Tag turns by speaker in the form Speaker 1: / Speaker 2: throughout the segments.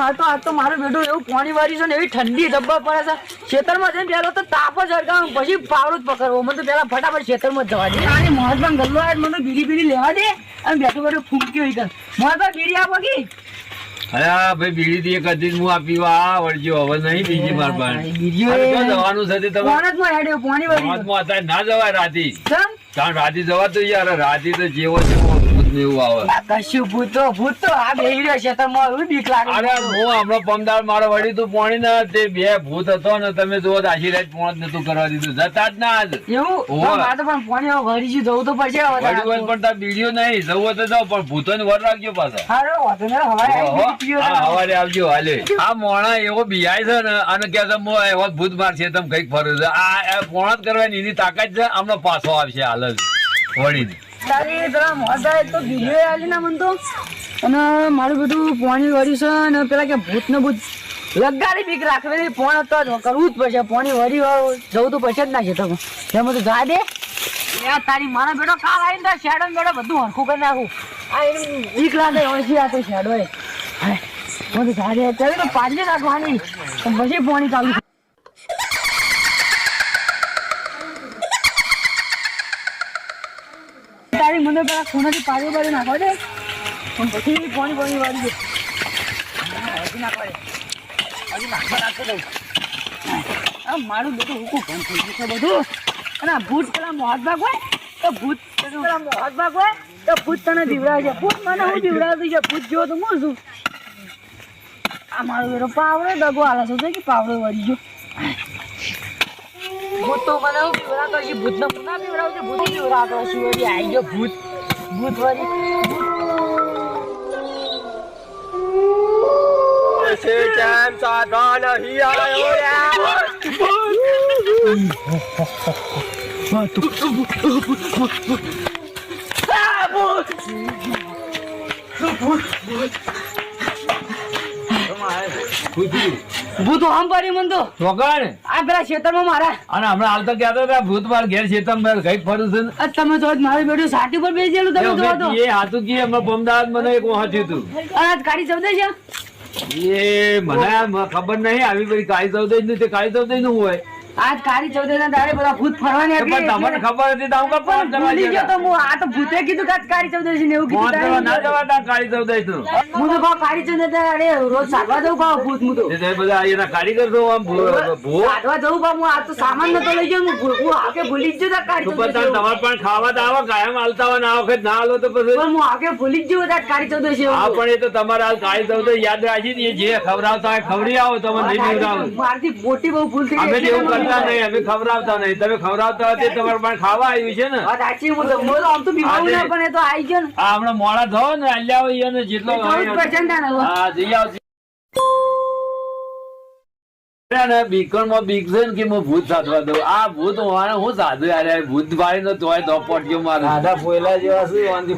Speaker 1: માર તો આજ તો મારું બેટું એવું પાણી વાળી છે ને એવી ઠંડી ધબ્બા પડે છે. ખેતરમાં જઈને પેલો તો તાપ જ હરગાવ પછી પાવડું જ પકડવો. મને તો પેલા ફટાફટ ખેતરમાં જવા દે. આની મહાત્મા ગલ્લો આવે મને બીડી બીડી લેવા દે અને બેઠું બેઠું ફૂંક્યો હોય કર મહાત્મા બીડી આપો કી?
Speaker 2: અરે આ ભાઈ બીડી થી એક હતી હું આ પીવા આ હવે નહીં બીજી માર પાસે બીજી જવાનું છે તે તમે
Speaker 1: કોણમાં હેડ્યો પાણી વાળી
Speaker 2: અત્યારે ના જવાય રાતી. કારણ રાતી જવા તો યાર રાતી તો જેવો જેવો ભૂત ને એવું આવે.
Speaker 1: કશું ભૂત તો ભૂત તો આ બેહી રહ્યો છે તો મારું બીક લાગે
Speaker 2: અરે હું હમણાં પમદાર મારો વળી તું પોણી ના તે બે ભૂત હતો ને તમે જુઓ આશી રાત પોણ નતું કરવા દીધું. જતા જ ના જ
Speaker 1: એવું? મારે તો પણ પાણી વળી ગયું જવું તો પડશે
Speaker 2: વળી પણ તાર બીડીઓ નહીં જવું તો જાઓ પણ ભૂતો ને વર રાખજો પાછા.
Speaker 1: હારો હવારે.
Speaker 2: હવારે આવજો હાલે. આ મોણા એવો બિહાય છે ને અને કે છે મો એવો ભૂત મારશે તમે કંઈક ફરું છે. આ પોણા જ કરવાની એની તાકાત છે આમનો પાછો આવશે હાલ જ. વળીને.
Speaker 1: અને મારું બધું પાણી વળ્યું છે પેલા કે ભૂત લગાડી બીક રાખવી કરવું જ પડશે. પોણી વરી જવું તો પડશે જ ના તો જા તારી મારા બેટો કાલ આવીને તાર શેડો બેટો બધું હરખું કરી નાખું. આ એનું બીક ઓછી આ તો શેડો એ. તો જા દે. પછી પોણી ચાલુ મને પેલા ખૂણાથી પાણી વાળી નાખવા દે પણ પછી પાણી પાણી વાળી દે હજી નાખવા દે હજી નાખવા નાખતો દઉં આ મારું બધું હુકું બંધ થઈ ગયું છે બધું. અને આ ભૂત પેલા મોહત ભાગ હોય, તો ભૂત પેલા મોહત ભાગ હોય, તો ભૂત તને દીવડાવે છે. ભૂત મને હું દીવડાવતું છે? ભૂત જેવો તો હું છું? આ મારો બેરો પાવડો દગો આલા છે. કે પાવડો વળી ગયો? ભૂત તો મને હું પીવડાવતો ભૂત ને ના વળી આવી ગયો ભૂત. good Sư cha em cho đó là hi ai ôi à Mà tụ tụ tụ ભૂત આમ પડી મન તો
Speaker 2: ચોકડ.
Speaker 1: આ પેલા ખેતરમાં મારા.
Speaker 2: અને હમણાં હાલ તો કહેતો હતા ભૂત માર ઘેર તમે કંઈક ફરું છે
Speaker 1: આ તમે જો મારી બેડું સાટી પર બેસેલું તમે જોવો તો
Speaker 2: એ હાથું કી હમણાં પમદાવાદ મને એક વાંચ્યું હતું.
Speaker 1: અને આજ કાઢી શબ્દ છે?
Speaker 2: એ મને ખબર નહીં આવી બધી કાળી ચૌદશનું તે કાળી ચૌદશનું હોય.
Speaker 1: આજ કાળી ચૌદશ ના દાડે બધા ભૂત ફરવાની
Speaker 2: હતી તમને ખબર હતી તો હું પણ
Speaker 1: ભૂલી ગયો તો હું આ તો ભૂતે કીધું કે કાળી ચૌદશ ને એવું
Speaker 2: કીધું ના
Speaker 1: જવા
Speaker 2: જવાતા કાળી ચૌદશનું
Speaker 1: હું તો કહું કાળી ચૌદશ અરે રોજ સાધવા જવું કહું ભૂત હું તો.
Speaker 2: તે બધા એના કારીગર છો આમ ભૂ-
Speaker 1: સાધવા જવું કહું હું આ તો સામાન નતો લઈ ગયો હું ભૂ- આકે ભૂલી જ ગયો તા કાળી ચૌદશ.
Speaker 2: તમારે પણ ખાવા તો આવો કાયમ હાલતા હોય ના વખત ના હાલો તો પછી
Speaker 1: પણ હું આકે ભૂલી જ ગયો તા કાળી ચૌદશ આ
Speaker 2: હા પણ એ તો તમારા કાળી ચૌદશ યાદ રાખી જે ખવડાવતા હોય ખવડી આવો તમે નહીં પીવડાવો
Speaker 1: મારથી મોટી બહુ ભૂલ થઈ ગઈ
Speaker 2: જેવું નહીં અમે ખવડાવતા નહીં. તમે ખવડાવતા હતી તમારે પણ ખાવા આવ્યું છે ને.
Speaker 1: સાચી હું જમો તો આમ તો બીમારું ના પણ એ તો આવી ગયો ને.
Speaker 2: હમણાં મોડા થયો ને અલ્યા જેટલો. હા જઈ આવજો. ને બીકણમાં બીક ને કે હું ભૂત સાધવા દઉં? આ ભૂત હોવાને હું સાધુ યાર ભૂત ભાઈ નો તોય ધોપટ્યો મારે.
Speaker 3: દાદા ફોયલા જેવા શું વાંધી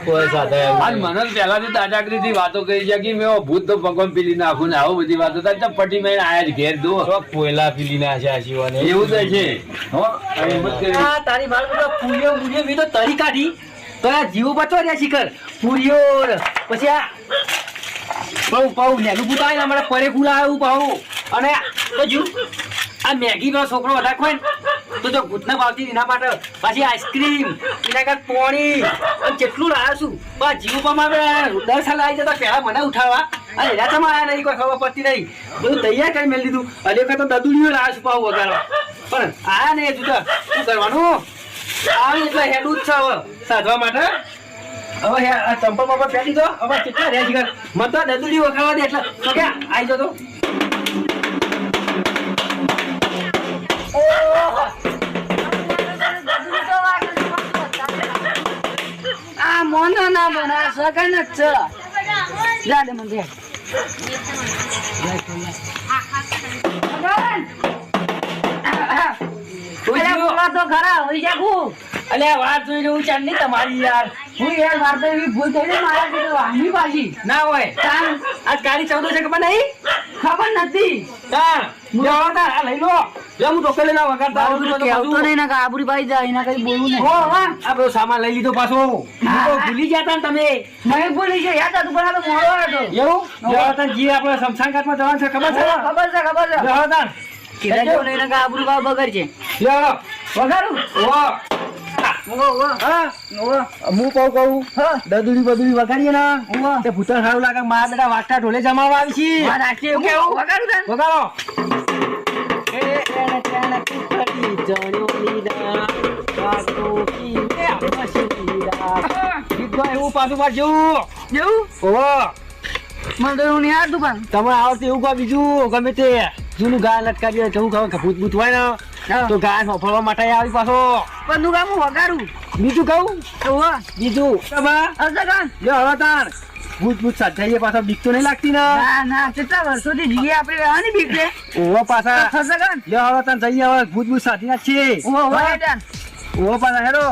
Speaker 2: મને પહેલાથી દાદાગીરી થી વાતો કરી છે કે મેં ભૂત તો ભગવાન પીલી નાખું ને આવું બધી વાતો થાય. પટી મેં આયા જ ઘેર દો
Speaker 3: તો પોયલા પીલી ના શિવાને.
Speaker 2: એવું થાય છે.
Speaker 1: તારી માર બધો પૂરીઓ પૂરીઓ મી તો તરી કાઢી. તો આ જીવો બચવા રહ્યા શિખર. પૂરીઓ પછી આ પાઉ પાઉ નેલું પૂતા ને અમારે પરે આવ્યું પાઉ અને જો આ મેગીનો છોકરો વધારે ને, તો જો ભૂતને ભાવતી એના માટે પાછી આઈસ્ક્રીમ, એના કાંઈ પોણી, અને કેટલું લાવ્યો છું જીવ પમાં દર આવી જતા પહેલા મને ઉઠાવવા અને એના તમે આયા નહીં, કોઈ ખબર પડતી નહીં. બધું તૈયાર કરી મેળ લીધું અને વખત તો દદુડીઓ લાવ્યો છું પાઉં વગાડવા. પણ આયા નહીં હજુ તો. શું કરવાનું? આવી હેડું જ છે સાધવા માટે. હવે આ ચંપલ બપલ પહેરી દો. હવે કેટલા રહે જીગર મત તો દદુડી વખાવા દે એટલે. તો કે આવી જતો આ મોનો ના બના સગન જ છે. જા દે. મને અલ્યા તો ખરા હોઈ જાગું. અલ્યા વાત જોઈ રહ્યું નહીં તમારી યાર. હું યાર વાર એવી ભૂલ થઈ ગઈ મારા કીધું આમી પાછી.
Speaker 3: ના હોય.
Speaker 1: તાન. આજ કાળી ચૌદશ છે ખબર નહીં? ખબર નથી.
Speaker 4: તાણ લે હવે આ લઈ લો. લે હું ડોક્ટર લઈને આવું. તારું
Speaker 1: તારું
Speaker 4: બધું.
Speaker 1: નહીં ને કે આબરૂ જાય એના કઈ બોલવું નહીં.
Speaker 4: હો, હો. આ બધો સામાન લઈ લીધો પાછો. તો ભૂલી ગયા તા ને તમે.
Speaker 1: નહીં ભૂલી છે યાદ હતું પણ આ તો મોડો હતો.
Speaker 4: એવું? લે હવે જી આપણે શમશાન ઘાટમાં જવાનું છે ખબર છે?
Speaker 1: ખબર છે ખબર છે.
Speaker 4: લે હવે
Speaker 1: કીધા જેવું નહીં ને કે આબરૂ ભાવ છે
Speaker 4: લે હવે.
Speaker 1: વગાડું
Speaker 4: ઓ હા?
Speaker 1: ઓવો
Speaker 4: હું કહું કહું.
Speaker 1: હા.
Speaker 4: દદુડી બદુડી વગાડીએ ને.
Speaker 1: ઓવો
Speaker 4: તે ભૂતળ સારું લાગે મારા બેટા વાગતા ઢોલે જમાવા આવી છે.
Speaker 1: વગાડું
Speaker 4: કી એવું પાછું પાછું
Speaker 1: જેવું.
Speaker 4: ઓહો
Speaker 1: મને તો એવું નહીં આવડતું પણ.
Speaker 4: તમે આવડતું એવું કહો બીજું ગમે તે. જૂનું ગા લટકાવી જવું કે ભૂત ભૂત હોય ને. તો ગાય હોફળવા માટે આવી પાછો.
Speaker 1: પણ ગામ હું વગાડું?
Speaker 4: બીજું કહું?
Speaker 1: ઓવો
Speaker 4: બીજું.
Speaker 1: હશે
Speaker 4: હવે તાર. ભૂત ભૂત સાજાઈએ પાછો બીક તો નહીં લાગતી ને?
Speaker 1: ના કેટલા વર્ષોથી જીએ આપણે રહેવાની બીક છે?
Speaker 4: ઓવા પાછા.
Speaker 1: હશે કાન
Speaker 4: લે હવે તાર જઈએ હવે ભૂત ભૂત સાથી ના છે
Speaker 1: ઓવા ઓવો
Speaker 4: પાછા હેરો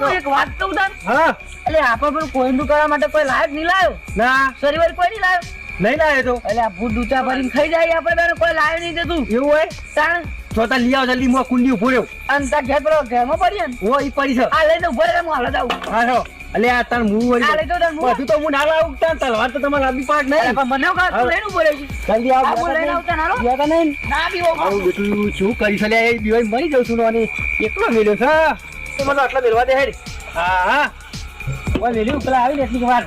Speaker 1: હું એક વાત કહું તને?
Speaker 4: હા.
Speaker 1: એટલે આપણે પેલું કોઈનું કરવા માટે કોઈ લાયક નહીં લાવ્યો
Speaker 4: ના.
Speaker 1: શરીર કોઈ નહીં લાવ્યો
Speaker 4: નહીં લાવે તો?
Speaker 1: એટલે આ ભૂત દૂતા ભરીને ખાઈ જાય આપણે બેને કોઈ લાવ્યો નહીં તું
Speaker 4: એવું હોય?
Speaker 1: તાણ?
Speaker 4: તો તાર લઈ આવ જલ્દી મો કુંડી ઊભો રહ્યો.
Speaker 1: અને તાર ઘેર પેલો ઘેરમાં પડીએ ને
Speaker 4: ઓ ઈ પડી છે.
Speaker 1: આ લઈને ઊભો રહે હું હાલ જાઉં.
Speaker 4: હા હો. અલે આ તાર મું વળી
Speaker 1: આ લઈ તો તાર મું.
Speaker 4: બધું તો હું ના લાવું તાર તલવાર તો તમારે લાંબી પાક નહીં.
Speaker 1: પણ મને કા તું લઈને ઊભો રહે
Speaker 4: જલ્દી આવ
Speaker 1: આ લઈને આવતા ના રો.
Speaker 4: નહીં.
Speaker 1: ના બીવો
Speaker 4: આવું બેટું શું કરી છે લે એ બીવાઈ મરી જાઉં છું નો અને એકલો મેલ્યો છે તો મને આટલા મેલવા દે હેડ. હા હા. ઓય મેલ્યું પેલા આવીને એટલી વાર.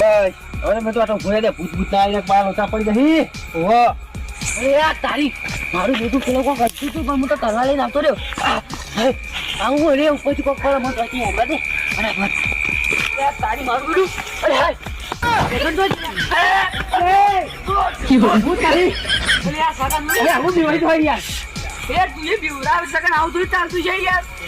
Speaker 4: બસ. હવે મેં તો આટલો ભૂલે દે ભૂત ભૂત આવીને પાર લોચા પડી જશે ઓહો!
Speaker 1: અરે આ તારી મારું બધું પેલો કોક હસતું તું પણ હું તો તલવાર લઈને આવતો રહ્યો. આવું રે ઉપરથી કોક કરો મને પછી એમ દે અને બસ. તારી મારું બધું. અરે હાય. અરે, અરે, અરે
Speaker 4: અરે હું યાર.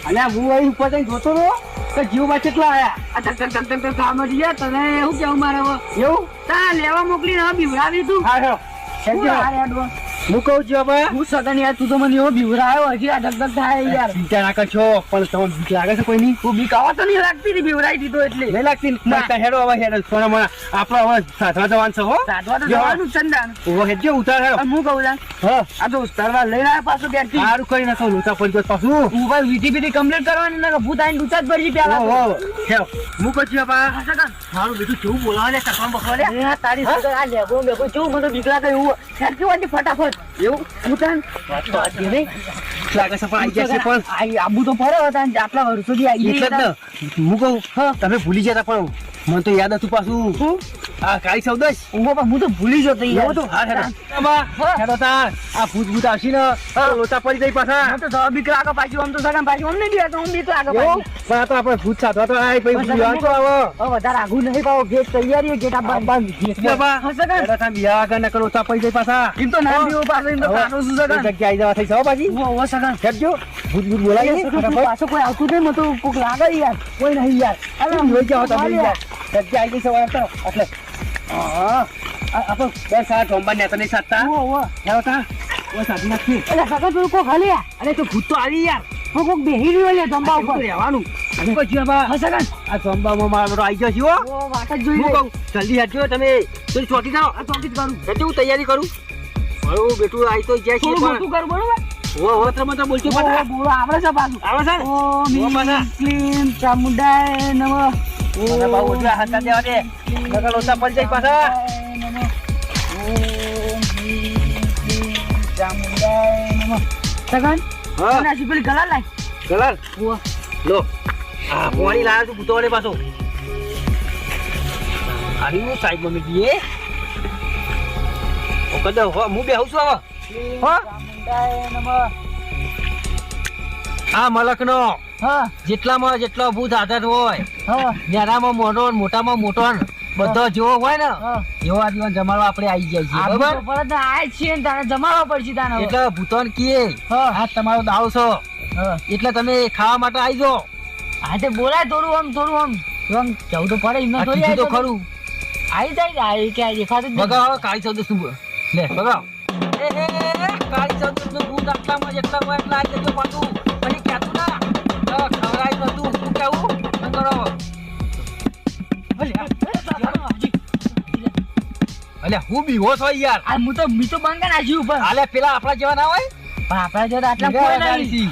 Speaker 1: યાર, યાર
Speaker 4: ઉપર જઈને જોતો રહો તો જીવમાં કેટલા આયા?
Speaker 1: આ ધક ધક ધક ધક ધક કામ જ યાર તને એવું કેવું મારે
Speaker 4: એવું?
Speaker 1: તા લેવા મોકલીને હવે બીવડાવી તું
Speaker 4: હા
Speaker 1: યાર ડો?
Speaker 4: હું કહું છું હવે?
Speaker 1: હું સગન યાર તું તો મને એવો હજી આ ધક થાય યાર.
Speaker 4: ચિંતા ના કરશો પણ બીક લાગે છે કોઈની?
Speaker 1: બીક આવા તો નહીં લાગતી હતી બીવડાવી દીધો એટલે.
Speaker 4: નહીં લાગતી
Speaker 1: ના.
Speaker 4: ના. હેડો હવે હેડો સોના આપણે હવે સાધવા જવાનું છે હો.
Speaker 1: સાધવા તો જવાનું છે
Speaker 4: ઓહો હેડજો ઉતાર હેડો.
Speaker 1: હું કહું
Speaker 4: હા.
Speaker 1: આ તો તલવાર લઈને આવ્યો પાછો ઘેરથી.
Speaker 4: સારું કરી નાખો લોચા પડી ગયો પાછું.
Speaker 1: હું ભાઈ વીટી બીટી કરવાની ને ભૂત આઈને ડૂચા જ ભરજી પહેલા તો.
Speaker 4: ઓહો હેડો. હું કહું છું બા
Speaker 1: સગન.
Speaker 4: મારું બેટું કેવું બોલાવે ને સકવામ બકવાલે
Speaker 1: તારી સગન, આ લેબો બેબો કેવું મને બીક લાગે એવું. ફેંકી ફટાફટ.
Speaker 4: એવું?
Speaker 1: હું તાન,
Speaker 4: વાત તો સાચી નહીં લાગે છે પણ આવી જશે પણ.
Speaker 1: આબુ તો પડે હતા આટલા વર્ષોથી આઈ
Speaker 4: એટલે જ ને. હું કહું તમે ભૂલી જતા પણ. મને તો યાદ હતું પાછું.
Speaker 1: શું?
Speaker 4: આ કાળી ચૌદશ
Speaker 1: ઊંઘો પણ હું તો ભૂલી જતો યાર.
Speaker 4: તો હા બા
Speaker 1: હા.
Speaker 4: હેડો તાર આ ભૂત ભૂત આવશે ને તો લોચા પડી જાય પાછા
Speaker 1: તો જવા બીક લાગે પાછી આમ તો સગન પાછી આમ નહીં બેસતો, આમ બીક લાગે પાછી.
Speaker 4: પણ આ તો આપણે ભૂત સાધવા તો આય પછી ભૂત તો આવો
Speaker 1: વધારે આઘું નહીં પાવો ગેટ તૈયારી ગેટ આપવાની. હા, સગન.
Speaker 4: હેડો તાર બિયા વગર નકર લોચા પડી જાય પાછા
Speaker 1: એમ તો ના બીવો પાછો એમ તો કાનો શું સગન?
Speaker 4: એ જગ્યાએ જવા થઈ બાજી
Speaker 1: ઊભો, ઊભો સગન.
Speaker 4: હેડજો ભૂત ભૂત બોલાય
Speaker 1: તું પાછો કોઈ આવતું નહીં, મને તો કોક લાગે યાર.
Speaker 4: કોઈ નહીં યાર
Speaker 1: અરે,
Speaker 4: લઈ જાઓ તમે. યાર જગ્યા આવી ગઈ સવાર તો એટલે હા ટોમ્બા ને તો નહીં સાધતા
Speaker 1: ઊભો, ઊભો.
Speaker 4: હેડો તાર ઓ સાધી નાખી
Speaker 1: અરે, સગન, પેલું કોક હાલે.
Speaker 4: અરે તો ભૂત તો આવી યાર
Speaker 1: કોક કોક બેહી રહ્યો લે ધંબા ઉપર.
Speaker 4: રહેવાનું હું કહું છું બા
Speaker 1: હા, સગન.
Speaker 4: આ ટોમ્બામાં મારો આવી ગયો છે
Speaker 1: ઓ, વાત જ જોઈ
Speaker 4: હું. કહું જલ્દી હટજો તમે તો ચોકી જાઓ
Speaker 1: આ ચોકી જ કરું.
Speaker 4: એટલે હું તૈયારી કરું મારું બેટું આવી તો જાય છે પણ
Speaker 1: કર, બરોબર?
Speaker 4: હો હો તમે તો બોલજો
Speaker 1: ઓ, બોલો, આવડે છે પાછું.
Speaker 4: આવે છે ઓ, પાછા.
Speaker 1: ક્લીમ ચામુંડાય નમઃ.
Speaker 4: મને બહુ ઓછા હતા દેવા દે નકર લોચા પડી જાય પાછા.
Speaker 1: સગન,
Speaker 4: હા?
Speaker 1: તને પેલી ગલા લાય.
Speaker 4: કલર લો. આ પોણી લાવ્યો છું ભૂતો વાળે પાછો. આની હું સાઈડમાં મેં ઓ કદો હો હું બેહું છું હવે.
Speaker 1: ક્લીમ
Speaker 4: હા?
Speaker 1: ચામુંડાય નમઃ.
Speaker 4: આ મલકનો.
Speaker 1: હા,
Speaker 4: જેટલામાં જેટલો ભૂત આધાર હોય
Speaker 1: હા,
Speaker 4: મોટો મોટામાં મોટો ને બધો જેવો હોય ને એવો આ દિવસ જમાડવા આપણે આવી જાય છે બરાબર?
Speaker 1: પરત આય ને તારે જમાડવા પડશે તારે.
Speaker 4: એટલે ભૂતોન કીએ
Speaker 1: હા,
Speaker 4: આ તમારો દાવ છો. એટલે તમે ખાવા માટે આવી જાઓ.
Speaker 1: હા તે બોલાય થોડું આમ થોડું આમ. આમ જવું તો પડે એમને થોડી
Speaker 4: તો ખરું.
Speaker 1: આવી જાય ને આ કે આ દેખાતું
Speaker 4: બગાવ. કાળી ચૌદ શું લે બગાવ એ કાળી ચૌદનું ભૂત આટલામાં જેટલા હોય એટલા આવી જજો પાછું. અલ્યા હું બીવો છો યાર.
Speaker 1: આ હું તો મી તો કરી નાખ્યું ઉપર
Speaker 4: આલે પેલા આપણા જેવા ના હોય?
Speaker 1: પણ આપણા જેવા આટલા કોઈ નહીં.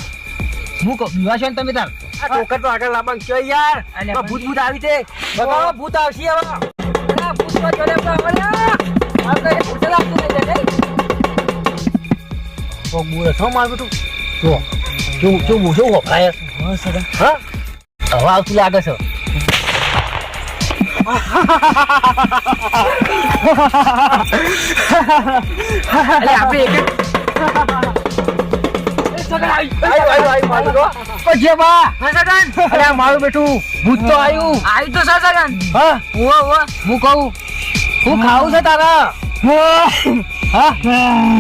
Speaker 4: હું કહું બીવા છો ને તમે તાર? આ ટોકર તો આગળ લાંબા કયો યાર?
Speaker 1: અલ્યા
Speaker 4: ભૂત ભૂત આવી છે. બગાડો ભૂત આવશે હવે. અલ્યા, ભૂત તો જોડે પણ હવે આપણે ભૂત લાગતું નહીં? તને. તો મૂળ છો? માર તું જો જો જો મોટો વપરાય હા? હવે આવતું લાગે છે.
Speaker 1: અલે આપણે એક
Speaker 4: આયુ, આયુ, આયુ, મારું બેટું. ઓ જેબા
Speaker 1: સગન
Speaker 4: અલ્યા મારું બેટું ભૂત તો આવ્યું
Speaker 1: આવી તો સા સગન
Speaker 4: હા
Speaker 1: ઓ ઓ
Speaker 4: હું કહું હું ખાવું છે તારા હા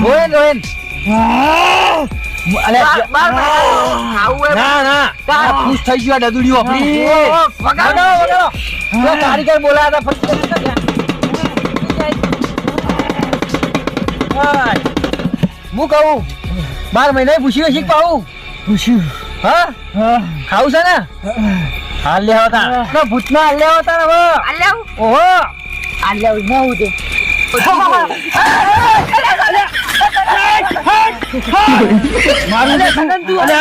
Speaker 4: રોયન રોયન અલે
Speaker 1: બાર બાર ખાવું
Speaker 4: ના ના પૂછી ખુશ થઈ ગયો ડદુડીઓ. તો કારીગર બોલાયા હતા હું કહું? બાર મહિને પૂછ્યું શીખ પાવું પૂછ્યું હા? ખાવું છે ને? હાલ લે આવતા ના ભૂતના હાલ લેવા તા હવે.
Speaker 1: આલ્યાવ
Speaker 4: ઓહો.
Speaker 1: આલ્યાવ ન હું તે
Speaker 4: મારું
Speaker 1: સગન
Speaker 4: અલે,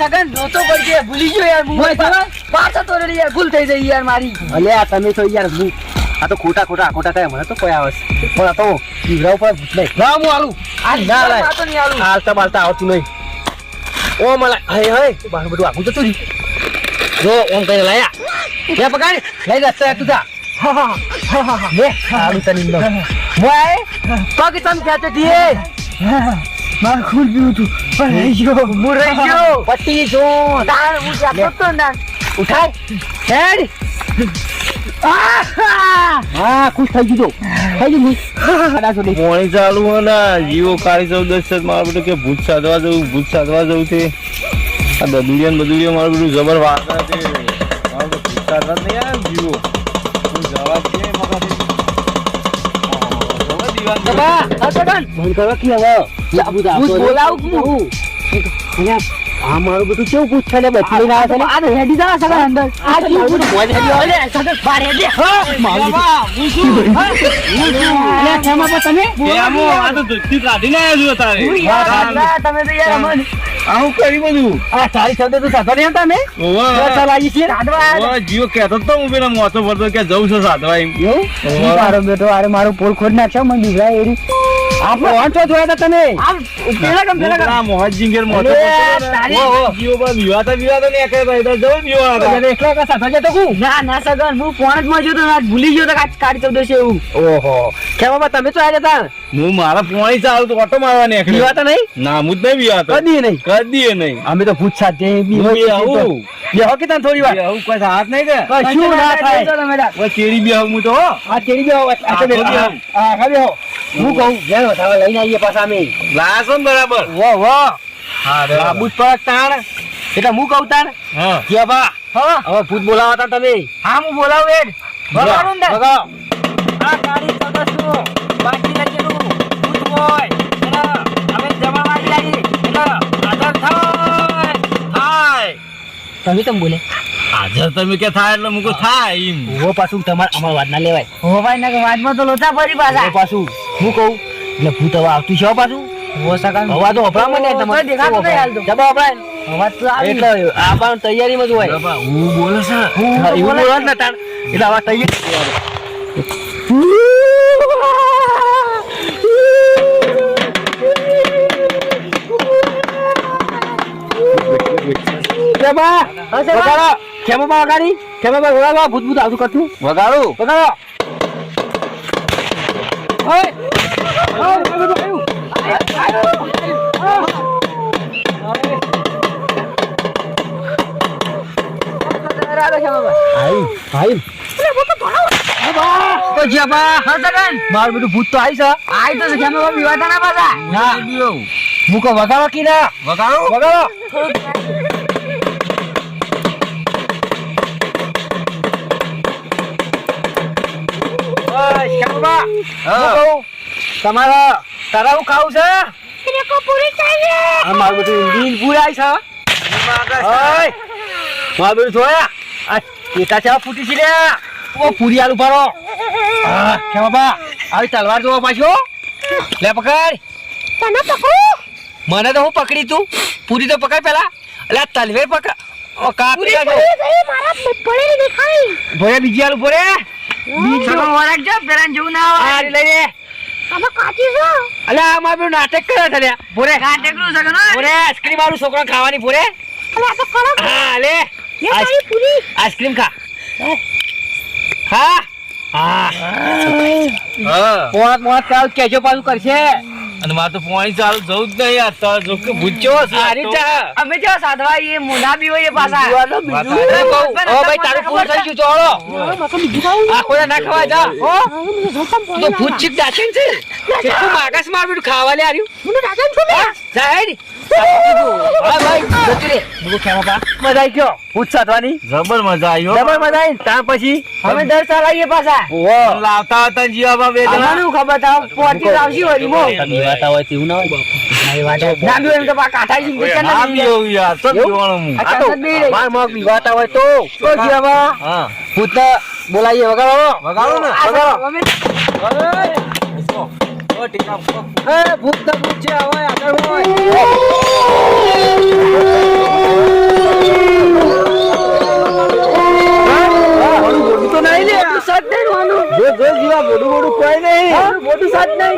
Speaker 1: અલે જોતો કરજે ભૂલી ગયો યાર? પાછો તો યાર ભૂલ થઈ ગઈ યાર મારી
Speaker 4: અલ્યા તમે તો યાર હું આ તો ખોટા ખોટા ખોટા કયા મને તો કોઈ આવે પણ આ તો જીવરા ઉપર નહીં ના હું આલું આ ના લાય
Speaker 1: આ
Speaker 4: હાલતા બાલતા આવતું નહીં ઓ મને હે હે બાર બધું આગું જતું જો ઓમ કઈ લાયા લે પકડ લઈ જશે તું જા લે આલુ તની નો મોય પગ તમ ખેંચે દીએ માર ખૂન પીવું તું પણ રહી ગયો હું રહી ગયો પટ્ટી જો
Speaker 1: તાર હું જાતો
Speaker 4: હા ખુશ થઈ ગયો થઈ ગયું
Speaker 3: પોણી ચાલુ હે જીવો કાળી સૌ છે મારું બધું કે ભૂત સાધવા જવું ભૂત સાધવા જવું છે આ દદુડિયા ને બદુડિયા મારું બધું જબર વાત મારું ભૂત સાધવા નહીં
Speaker 4: બંધ કરો કે હવે? બોલાવું કે હું? આ મારું બધું કેવું પૂછ છે બચડી ના છે આ હેડી જા સગન અંદર. આ કેવું પૂછ મોજ હેડી
Speaker 1: અલે સગન બાર હેડે
Speaker 4: અલ્યા કેમાં તમે?
Speaker 3: કેમો? આ તો આવ્યો તારે.
Speaker 1: યાર તમે તો યાર અમન
Speaker 3: આવું કરી બધું.
Speaker 4: આ તારી શબ્દ તો સાધો નહીં હતા ને
Speaker 3: ઓવા
Speaker 4: ચાલ આવી છીએ.
Speaker 3: ઓવે, જીઓ કહેતો તો હું પેલા મોતો પડતો કે જઉં છું સાધવા એમ.
Speaker 4: એવું? શું તારો બેટો અરે મારું પોલ ખોદ નાખ્યો મને બીજા એરી. આપણે વાંચો જોયા હતા તમે.
Speaker 1: પેલા કમ પેલા કમ.
Speaker 3: મોતો ને. વિવાતા વિવાતા ભાઈ તો જવું વિવાતા.
Speaker 4: એટલે એકલા એકલા સાધો જતો કું
Speaker 1: ના ના સગન હું પોણ જ માં ભૂલી ગયો તો કાચ કાઢી ચૌદશ એવું.
Speaker 4: ઓહો. કે બાબા તમે તો આવ્યા હતા.
Speaker 3: હું મારા પોણી ચાલુ તો ઓટો મારવા નીકળ્યો.
Speaker 4: પીવાતા નહીં?
Speaker 3: ના હું જ નહીં વિવાતો
Speaker 4: કદી નહીં.
Speaker 3: કદી નહીં.
Speaker 4: અમે તો ભૂત સાથે બી
Speaker 3: આવું.
Speaker 4: બેહો. કે તને થોડી વાર?
Speaker 3: આવું કોઈ હાથ નહીં કે
Speaker 4: કશું ના થાય.
Speaker 1: તમે તાર.
Speaker 3: ઓય, કેરી બી આવું હું તો
Speaker 4: આ કેરી બેહો આ તો બેહો.
Speaker 3: બેહો.
Speaker 4: હા કહું ઘેર વધાવા લઈને આવીએ પાછા અમે.
Speaker 3: ને બરાબર.
Speaker 4: વો વો.
Speaker 3: હા
Speaker 4: લાબુ જ પડે તાણ. એટલે હું કહું તાણ?
Speaker 3: હા.
Speaker 4: કે બા
Speaker 1: હા.
Speaker 4: હવે ભૂત બોલાવા તા તમે.
Speaker 1: હા હું બોલાવું એડ બગાડું ને
Speaker 4: બગાડો. આ કાળી ચૌદસનું બાકી લખેલું ભૂત હોય. આવી એટલે થાય.
Speaker 1: તમે કેમ બોલે?
Speaker 3: હાજર તમે કે થાય એટલે મુકો થાય એમ.
Speaker 4: ઊભો પાછું તમાર અમાર વાત ના લેવાય.
Speaker 1: હો ભાઈ ના વાતમાં તો લોચા પડી પાછા.
Speaker 4: પાછું હું કહું એટલે ભૂત હવે આવતું છે પાછું.
Speaker 1: હો સગન
Speaker 4: હવા તો અભરા મને
Speaker 1: કોઈ દેખાતું નહીં હાલ તો.
Speaker 4: જબા અભરાય
Speaker 1: અવાજ તો
Speaker 4: એટલે આ તૈયારીમાં જ હોય?
Speaker 3: બાબા, હું બોલે છે?
Speaker 4: હા, બોલો ને તાણ. એટલે આવા તૈયાર કેબા વગાડો કેમાં વગાડી? કેમાં વગાડો ભૂત ભૂત આવતું કરતું?
Speaker 3: વગાડું.
Speaker 4: વગાડો. મારું બધું ભૂત તો આવી છે.
Speaker 1: આઈ તો જમા પાછા?
Speaker 4: મૂકો વગાડો કીધા.
Speaker 3: વગાડો.
Speaker 4: વગાડો. કહું તમારા તારા હું ખાવું છે? આ મારું બધું ઇન્ડિયન પૂરાય છે ઓય મારું બધું જોયા? આ પેટા ચેવા ફૂટી છે લે? ઓ પૂરી આલુ પાડો. હા કે બાબા આવી તલવાર જોવા પાછો? લે પકડ.
Speaker 5: તને પકડું?
Speaker 4: મને તો હું પકડી તું. પૂરી તો પકડ પેલા. એટલે તલવે તલવેર પકડ. ઓ કાપી
Speaker 5: પૂરી પડી મારા પડેલી દેખાઈ
Speaker 4: ભોરે બીજી આલુ ભોરે બીજી
Speaker 1: વળાક જો. પેલા જેવું ના આવે
Speaker 4: લઈ લે.
Speaker 5: કાચી છો?
Speaker 4: અલે આ મારું નાટક કરે છે ભોરે.
Speaker 1: કાટેકલું છે કે
Speaker 4: ભોરે આઈસ્ક્રીમ વાળું છોકરો ખાવાની ભોરે.
Speaker 5: આ તો
Speaker 4: હા લે.
Speaker 5: લે તારી પૂરી.
Speaker 4: આઈસ્ક્રીમ ખા. હા? હા?
Speaker 3: હા.
Speaker 4: પોત પોત કાલ કેજો પાછું કરશે.
Speaker 3: અને મારે તો પાણી ચાલુ જવું જ નહીં યાર જો કે ભૂચ્યો છે
Speaker 4: આ
Speaker 3: આ
Speaker 1: અમે જો સાધવા એ મુના બી હોય એ પાછા.
Speaker 4: ઓ ભાઈ તારું પૂરું થઈ ગયું ચોળો
Speaker 5: ખાવું
Speaker 4: આ કોઈ ના ખવાય જા.
Speaker 5: જલપાન
Speaker 4: તું તો? ચીક દાચીન છે કેટલું માગસ માર બેટું ખાવા લે આર્યું?
Speaker 5: મને રાજા છું ને
Speaker 4: જા મજા આવી ગયો? ભૂત સાધવાની?
Speaker 3: જબર મજા આવી
Speaker 4: જબર મજા આવી ત્યાં પછી?
Speaker 1: અમે દર ચલાવીએ પાછા.
Speaker 3: લાવતા હતા ને બે જણા.
Speaker 1: ખબર તાવ? પોતી આવશી વળી મો
Speaker 4: બીવાતા હોય તેવું ના હોય.
Speaker 1: ના એમ તો કાઠા જી કે
Speaker 3: આ એવું યાર તો
Speaker 4: એવું? આ તો માર મગ બીવાતા હોય તો. તો જીવા
Speaker 3: હા.
Speaker 4: ભૂત બોલાઈએ વગાડો.
Speaker 3: વગાડો ને
Speaker 4: વગાડો. એ ભૂત તો ભૂત છે હવે આગળ હોય. તો નહીં લે
Speaker 1: સત નહીં વાનું
Speaker 4: જો જો જીવા મોડું મોડું કોઈ નહીં.
Speaker 1: મોટું સત નહીં.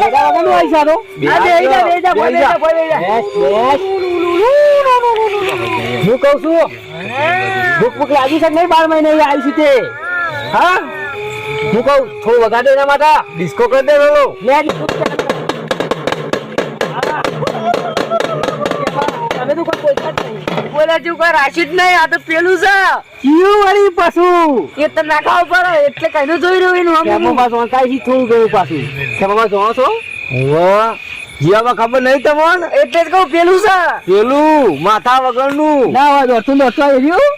Speaker 4: ભેગા વગરનું સારો
Speaker 1: આ બે જા બે જા કોઈ જા કોઈ જા.
Speaker 4: બેસ બેસ હું કહું છું ભૂખ ભૂખ લાગી છે નહીં બાર મહિને આવી છે તે? હા? હું કહું થોડું વગાડે એના માટે. ડિસ્કો કરી દે બોલો. તમે તો કોઈ પૈસા જ નહીં.
Speaker 1: બોલે છું કોઈ રાશિ જ નહીં. આ તો પેલું છે.
Speaker 4: કયું વળી પાછું?
Speaker 1: એ તો નાખા ઉપર એટલે કઈનું જોઈ રહ્યું એનું
Speaker 4: કેમો
Speaker 1: હમ
Speaker 4: પાછું અંકાઈ થી થોડું ગયું પાછું. કેમો જોવો છો? વાહ જીવામાં ખબર નહીં તમને?
Speaker 1: એટલે જ કહું પેલું છે.
Speaker 4: પેલું માથા વગરનું. ના હોય દોડતું દોડતું આવી રહ્યું?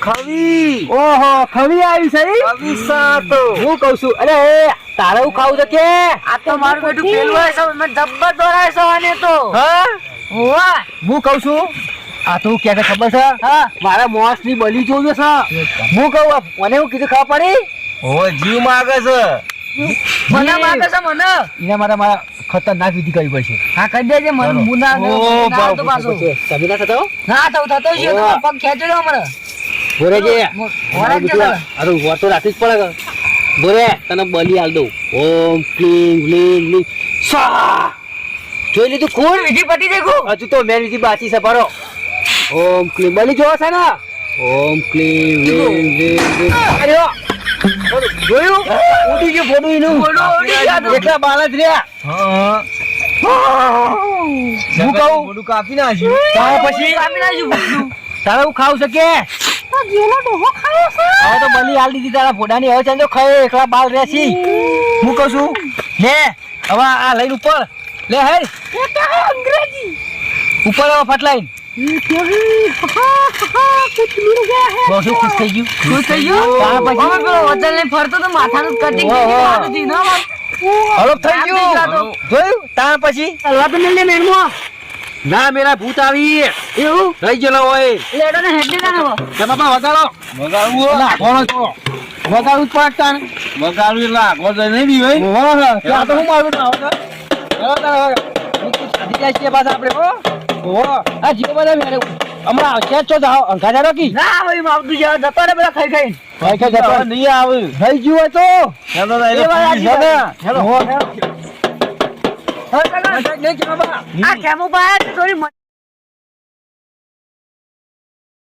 Speaker 4: ખવી. ઓહો ખવી આવી છે ખવી સાતો. હું કહું છું અરે એ તારે હું ખાવું છે કે?
Speaker 1: આ તો મારું બેટું પેલું છે મેં જબ્બર દોરાય છે આને તો.
Speaker 4: હા? હું કહું છું આ તો કે ખબર છે?
Speaker 1: હા.
Speaker 4: મારા મોસની બલી જોયું છે. હું કહું મને હું કીધું ખબર પડી?
Speaker 3: ઓ, જીવ માગે છે.
Speaker 1: મને માગે છે મને.
Speaker 4: એના મારા મારા ખતરનાક વિધિ કરવી પડશે.
Speaker 1: હા કરી દેજે મને. મુના
Speaker 4: ઓ,
Speaker 1: બાપ તો
Speaker 4: તમે ના થતો
Speaker 1: ના થતો થતો છે પગ ખેંચડ્યો મને
Speaker 4: બોરે કે
Speaker 1: મો-.
Speaker 4: અરે ઊભા તો રાખવી જ પડે. બોરે તને બલી આલ દઉં. ઓમ ક્લીમ ક્લીમ ક્લીમ. સા જોઈ લીધું ખૂન
Speaker 1: વિધિ પતી દેખો
Speaker 4: હજુ તો મેન વિધિ બાકી છે ભરો ઓમ ક્લીમ. બલી જોવો છે ને? ઓમ ક્લીમ ક્લીમ ક્લીમ ક્લીમ. અરે! જોયું? ઉડી ગયું ફોટું એનું. એટલા બાલ જ રહ્યા.
Speaker 3: હા.
Speaker 4: હું કહું?
Speaker 3: કાપી નાખ્યું.
Speaker 4: પછી?
Speaker 1: કાપી નાખ્યું.
Speaker 4: તારે હું ખાવ છે કે?
Speaker 5: તો જેલો ડોહો ખાયો છે.
Speaker 4: હવે તો બલી હાલ દીધી તારા ફોડાની. હવે ચાંજો ખાય એકલા બાલ રેસી હું છું લે હવે આ લઈને ઉપર. લે હે.
Speaker 5: એ તો હે અંગ્રેજી.
Speaker 4: ઉપર હવે
Speaker 1: ફટ લઈને
Speaker 4: પછી?
Speaker 1: તો.
Speaker 4: ના મેરા ભૂત આવી
Speaker 1: એવું?
Speaker 4: રહી ગયેલો હોય.
Speaker 1: લેડો ને હેડ ના હવે.
Speaker 4: કે બાપા વગાડો.
Speaker 3: વગાડવું
Speaker 4: ના ઘોડો છો. વગાડવું જ પડે તાણ
Speaker 3: વગાડવું એટલે આગળ જઈ નહીં દી ભાઈ
Speaker 4: ઓહો ત્યાં તો હું મારું ના આવતા તો સાધી જાય છીએ પાછા આપણે હો ઓહો. આ જીવો બધા મેરે હમણાં આવશે છો જાઓ અંકા જાડો કી?
Speaker 1: ના ભાઈ આવતું જાય જતો રે પેલા ખાઈ ખાઈ
Speaker 4: ભાઈ ખાઈ જતો
Speaker 3: નહીં આવે.
Speaker 4: થઈ ગયું હોય તો.
Speaker 3: હેલો ને?
Speaker 4: હેલો. હેલો
Speaker 1: હવે કાકા,
Speaker 4: નહીં કે બાબા
Speaker 1: આ કેમો તો થોડી